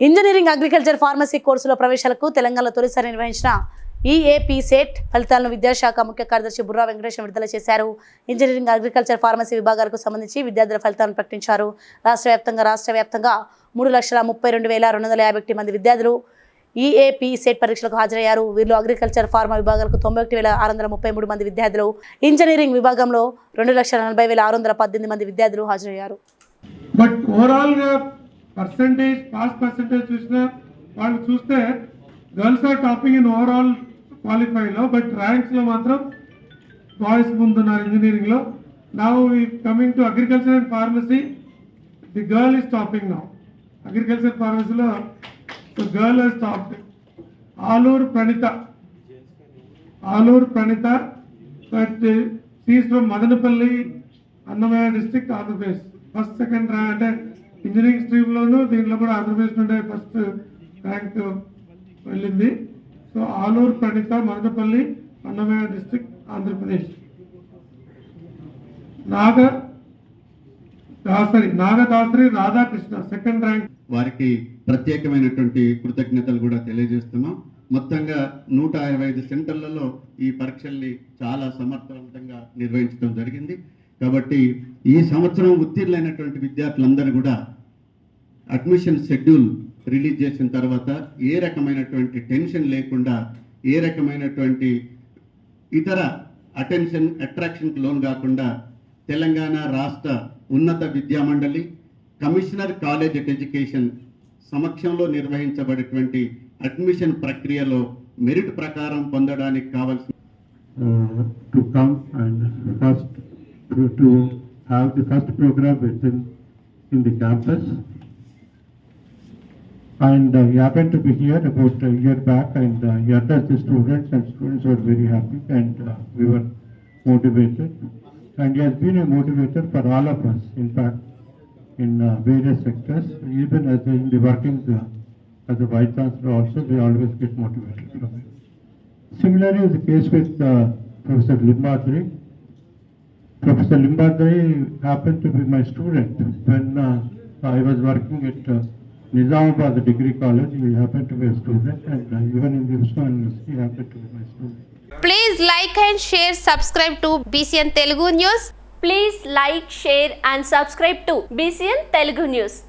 Engineering agriculture pharmacy కోర్సులో ప్రవేశాలకు తెలంగాణలో తొలిసారి నిర్వహించిన ఈఏపీ సెట్ ఫలితాలను విద్యాశాఖ ముఖ్య కార్యదర్శి బుర్రా వెంకటేశ్వర విడుదల చేశారు. ఇంజనీరింగ్ అగ్రికల్చర్ ఫార్మసీ విభాగాలకు సంబంధించి విద్యార్థుల ఫలితాలను ప్రకటించారు. రాష్ట్ర వ్యాప్తంగా రాష్ట్ర వ్యాప్తంగా మూడు లక్షల ముప్పై రెండు వేల రెండు వందల యాభై ఒకటి మంది విద్యార్థులు ఈఏపీ సెట్ పరీక్షలకు హాజరయ్యారు. వీరిలో అగ్రికల్చర్ ఫార్మా విభాగాలకు తొంభై ఒకటి వేల ఆరు వందల ముప్పై మూడు మంది విద్యార్థులు ఇంజనీరింగ్ విభాగంలో రెండు లక్షల నలభై వేల ఆరు వందల పద్దెనిమిది మంది విద్యార్థులు హాజరయ్యారు. బట్ ఓవరాల్గా పర్సంటేజ్ పాస్ పర్సంటేజ్ చూసినా వాళ్ళు చూస్తే girls are topping in overall క్వాలిఫైలో but ర్యాంక్స్లో మాత్రం బాయ్స్ ముందున్నారు ఇంజనీరింగ్లో నా coming to agriculture and pharmacy the girl is topping now agriculture ఫార్మసీలో girl is top Aluru Pranitha Aluru Pranitha but she's from Madanapalle Annamayya district Andhra Pradesh first second rank అంటే engineering స్ట్రీమ్లోనూ దీంట్లో కూడా ఆంధ్రప్రదేశ్ నుండే first rank వెళ్ళింది. So Aluru Pranitha Madanapalle Annamayya district Andhra Pradesh. Naga Dasari Nagadasari Radhakrishna second rank వారికి ప్రత్యేకమైనటువంటి కృతజ్ఞతలు కూడా తెలియజేస్తున్నాం. మొత్తంగా నూట ఇరవై ఐదు సెంటర్లలో ఈ పరీక్షల్ని చాలా సమర్థవంతంగా నిర్వహించడం జరిగింది. కాబట్టి ఈ సంవత్సరం ఉత్తీర్ణులైనటువంటి విద్యార్థులందరూ కూడా అడ్మిషన్ షెడ్యూల్ రిలీజ్ చేసిన తర్వాత ఏ రకమైనటువంటి టెన్షన్ లేకుండా ఏ రకమైనటువంటి ఇతర అటెన్షన్ అట్రాక్షన్కి లోన్ కాకుండా తెలంగాణ రాష్ట్ర ఉన్నత విద్యా మండలి కమిషనర్ కాలేజ్ ఎడ్యుకేషన్ సమక్షంలో నిర్వహించబడేటువంటి అడ్మిషన్ ప్రక్రియలో మెరిట్ ప్రకారం పొందడానికి కావాల్సిన to come and first to, have the first program within in the campus. And uh, we happened to be here about a year back and uh, he addressed the students and students were very happy and uh, we were motivated. And he has been a motivator for all of us, in fact, in uh, various sectors, even as in the working uh, as a vice chancellor also, we always get motivated from him. Similarly, is the case with uh, Professor Limbadri. Professor Limbadri happened to be my student when uh, I was working at uh, Nizamabad Degree College. He happened to be a student, and uh, even in the Usman University, he happened to be my student. Please like and share, subscribe to BCN Telugu News. Please like, share and subscribe to BCN Telugu News.